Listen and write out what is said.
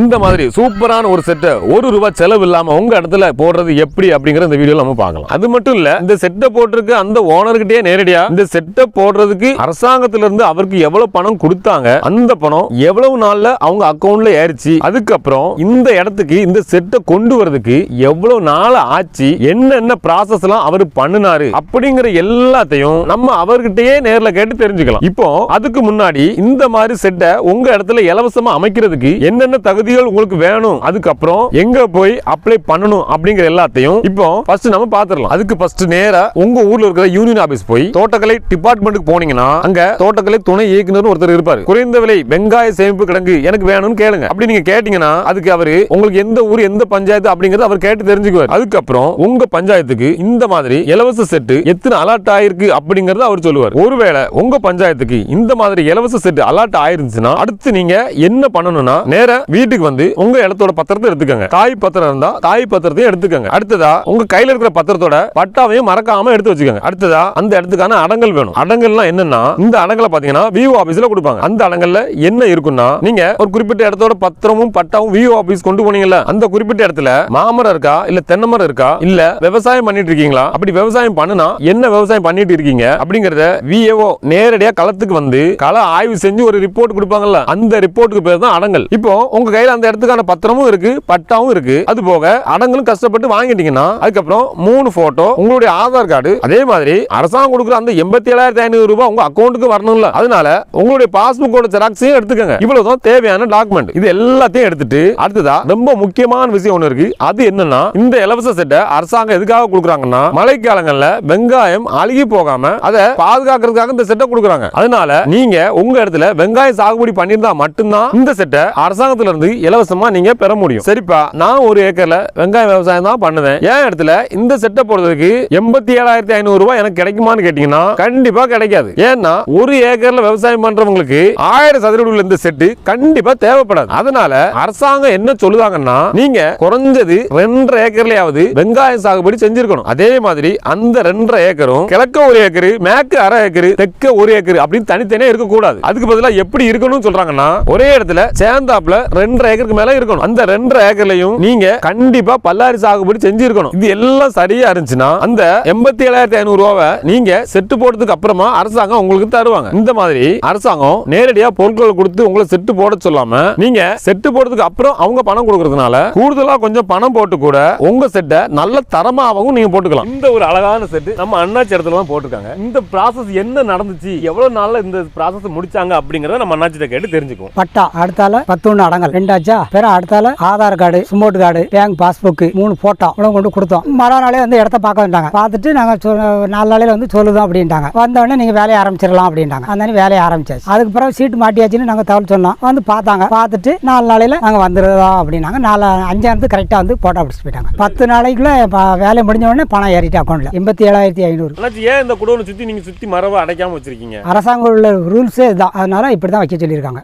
இந்த மாதிரி சூப்பரான ஒரு செட்டை ஒரு ரூபாய் செலவு இல்லாம உங்க இடத்துல போடுறது எப்படி அப்படிங்கிற இந்த வீடியோ நம்ம பார்க்கலாம். அது மட்டும் இல்ல இந்த செட்டை போட்டிருக்க அந்த ஓனர்கிட்டயே நேரடியா இந்த செட்டை போடுறதுக்கு அரசாங்கத்துல இருந்து அவருக்கு எவ்வளவு பணம் கொடுத்தாங்க அந்த பணம் எவ்வளவு நாள்ல அவங்க அக்கௌண்ட்ல ஏறிச்சு அதுக்கப்புறம் இந்த இடத்துக்கு இந்த செட்டை கொண்டு வரதுக்கு எவ்வளவு நாள் ஆச்சு என்னென்ன ப்ராசஸ் எல்லாம் அவர் பண்ணினாரு அப்படிங்கிற எல்லாத்தையும் நம்ம அவர்கிட்டயே நேர்ல கேட்டு தெரிஞ்சுக்கலாம். இப்போ அதுக்கு முன்னாடி இந்த மாதிரி செட்டை உங்க இடத்துல இலவசமா அமைக்கிறதுக்கு என்னென்ன தகுதி தகுதிகள் உங்களுக்கு வேணும். அதுக்கப்புறம் எங்க போய் அப்ளை பண்ணணும் அப்படிங்கிற எல்லாத்தையும் இப்போ ஃபர்ஸ்ட் நம்ம பாத்துரலாம் அதுக்கு ஃபர்ஸ்ட் நேரா உங்க ஊர்ல இருக்கிற யூனியன் ஆபீஸ் போய் தோட்டக்கலை டிபார்ட்மெண்ட்டுக்கு போனீங்கன்னா அங்க தோட்டக்கலை துணை இயக்குனர் ஒருத்தர் இருப்பாரு. குறைந்த விலை வெங்காய சேமிப்பு கிடங்கு எனக்கு வேணும்னு கேளுங்க. அப்படி நீங்க கேட்டீங்கன்னா அதுக்கு அவரு உங்களுக்கு எந்த ஊர் எந்த பஞ்சாயத்து அப்படிங்கறத அவர் கேட்டு தெரிஞ்சுக்குவார். அதுக்கப்புறம் உங்க பஞ்சாயத்துக்கு இந்த மாதிரி இலவச செட்டு எத்தனை அலாட் ஆயிருக்கு அப்படிங்கறத அவர் சொல்லுவார். ஒருவேளை உங்க பஞ்சாயத்துக்கு இந்த மாதிரி இலவச செட்டு அலாட் ஆயிருந்துச்சுன்னா அடுத்து நீங்க என்ன பண்ணணும்னா நேரா வீட்டுக்கு வந்து உங்க இடத்தோட பத்திரத்தை எடுத்துக்கங்க. தாய் பத்திரம் இருந்தா தாய் பத்திரத்தையும் எடுத்துக்கங்க. அடுத்ததா உங்க கையில இருக்கிற பத்திரத்தோட பட்டாவையும் மறக்காம எடுத்து வச்சுக்கோங்க. அடுத்ததா அந்த இடத்துக்கான அடங்கல் வேணும். அடங்கல்லாம் என்னன்னா இந்த அடங்கலை பாத்தீங்கன்னா விஓ ஆபீஸ்ல கொடுப்பாங்க. அந்த அடங்கல்ல என்ன இருக்குன்னா நீங்க ஒரு குறிப்பிட்ட இடத்தோட பத்திரமும் பட்டாவும் விஓ ஆபீஸ் கொண்டு போனீங்கல்ல அந்த குறிப்பிட்ட இடத்துல மாமரம் இருக்கா இல்ல தென்னை மரம் இருக்கா இல்ல விவசாயம் பண்ணிட்டு இருக்கீங்களா அப்படி விவசாயம் பண்ணுனா என்ன விவசாயம் பண்ணிட்டு இருக்கீங்க அப்படிங்கறத விஏஓ நேரடியா களத்துக்கு வந்து கள ஆய்வு செஞ்சு ஒரு ரிப்போர்ட் கொடுப்பாங்கல்ல அந்த ரிப்போர்ட்டுக்கு பேர் தான் அடங்கல். இப்போ உங்க கையில அந்த இடத்துக்கான பத்திரமும் இருக்கு பட்டாவும் இருக்கு. அது போக அடங்களும் கஷ்டப்பட்டு வாங்கிட்டீங்கன்னா அதுக்கப்புறம் மூணு போட்டோ உங்களுடைய ஆதார் கார்டு அதே மாதிரி அரசாங்கம் கொடுக்குற அந்த எண்பத்தி ஏழாயிரத்தி ஐநூறு ரூபாய் உங்க அக்கௌண்ட்டுக்கு வரணும்ல. அதனால உங்களுடைய பாஸ்புக்கோட ஜெராக்ஸையும் எடுத்துக்கங்க. இவ்வளவுதான் தேவையான டாக்குமெண்ட் இது எல்லாத்தையும் எடுத்துட்டு அடுத்ததா ரொம்ப முக்கியமான விஷயம் ஒண்ணு இருக்கு. அது என்னன்னா இந்த இலவச செட்டை அரசாங்கம் எதுக்காக கொடுக்குறாங்கன்னா மழைக்காலங்கள்ல வெங்காயம் அழுகி போகாம அதை பாதுகாக்கிறதுக்காக இந்த செட்டை கொடுக்குறாங்க. அதனால நீங்க உங்க இடத்துல வெங்காயம் சாகுபடி பண்ணியிருந்தா மட்டும்தான் இந்த செட்டை அரசாங்கத்துல இருந்து இலவசமா நீங்க பெற முடியும். சரிப்பா நான் ஒரு ஏக்கர்ல வெங்காயம் விவசாயம் தான் பண்ணுவேன். என் இடத்துல இந்த செட்டை போடுறதுக்கு எண்பத்தி ஏழாயிரத்தி ஐநூறு ரூபாய் எனக்கு கிடைக்குமான்னு கேட்டீங்கன்னா கண்டிப்பா கிடைக்காது. ஏன்னா ஒரு ஏக்கர்ல விவசாயம் பண்றவங்களுக்கு ஆயிரம் சதுர உள்ள இந்த செட்டு கண்டிப்பா தேவைப்படாது. அதனால அரசாங்கம் என்ன சொல்லுதாங்கன்னா நீங்க குறைஞ்சது ரெண்டரை ஏக்கர்லயாவது வெங்காயம் சாகுபடி செஞ்சிருக்கணும். அதே மாதிரி அந்த ரெண்டரை ஏக்கரும் கிழக்க ஒரு ஏக்கரு மேற்கு அரை ஏக்கர் தெற்க ஒரு ஏக்கர் அப்படின்னு தனித்தனியாக இருக்க கூடாது அதுக்கு பதிலா எப்படி இருக்கணும்னு சொல்றாங்கன்னா ஒரே இடத்துல சேர்ந்தாப்புல ரெண்டரை ஏக்கருக்கு மேல இருக்கணும். அந்த ரெண்டரை ஏக்கர்லயும் நீங்க கண்டிப்பா பல்லாரி சாகுபடி செஞ்சிருக்கணும். இது எல்லாம் சரியா இருந்துச்சுன்னா அந்த எண்பத்தி ஏழாயிரத்தி ஐநூறு ரூபாவை நீங்க செட்டு போட்டதுக்கு அப்புறமா அரசாங்கம் உங்களுக்கு தருவாங்க. இந்த மாதிரி அரசாங்கம் நேரடியா பொருட்களை கொடுத்து உங்களை செட்டு போட சொல்லாம நீங்க செட்டு போடுறதுக்கு அப்புறம் அவங்க பணம் கொடுக்கறதுனால கூடுதலா கொஞ்சம் பணம் போட்டு கூட உங்க செட்டை நல்ல தரமாகவும் நீங்க போட்டுக்கலாம். இந்த ஒரு அழகான செட்டு நம்ம அண்ணாச்சி இடத்துல தான் போட்டிருக்காங்க. இந்த ப்ராசஸ் என்ன நடந்துச்சு? எவ்வளவு நாள்ல இந்த ப்ராசஸ் முடிச்சாங்க அப்படிங்கறத நம்ம அண்ணாச்சிட்ட கேட்டு தெரிஞ்சுக்குவோம். பட்டா அடுத்தால பத்தொன்னு அடங்கல். ரெண்டாச்சா பிற அடுத்தால Aadhaar card smart card bank passbook மூணு போட்டோ இவ்வளவு கொண்டு கொடுத்தோம். மறுநாளே வந்து இடத்த பார்க்க வந்தாங்க. பார்த்துட்டு நாங்க சொ- நாலு நாளையில வந்து சொல்லுதோம் அப்படின்ட்டாங்க. வந்தோடனே நீங்க வேலையை ஆரம்பிச்சிடலாம் அப்படின்ட்டாங்க. அந்த வேலையை ஆரம்பிச்சாச்சு. அதுக்கு பிறகு சீட்டு மாட்டியாச்சுன்னு நாங்க தகவல் சொன்னோம். வந்து பார்த்தாங்க. பார்த்துட்டு நாலு நாளையில நாங்க வந்துடுறோம் அப்படின்னாங்க. நாலு அஞ்சாயிரத்து கரெக்டா வந்து போட்டோ பிடிச்சிட்டு போயிட்டாங்க. பத்து நாளைக்குள்ள வேலை முடிஞ்ச உடனே பணம் ஏறிட்டு அக்கௌண்ட்ல எண்பத்தி ஏழாயிரத்தி ஐநூறு. ஏன் இந்த குடோனை சுத்தி நீங்க சுத்தி மரபை அடைக்காம வச்சிருக்கீங்க? அரசாங்கம் உள்ள ரூல்ஸே இதுதான். அதனால இப்படி தான் வைக்க சொல்லியிருக்காங்க.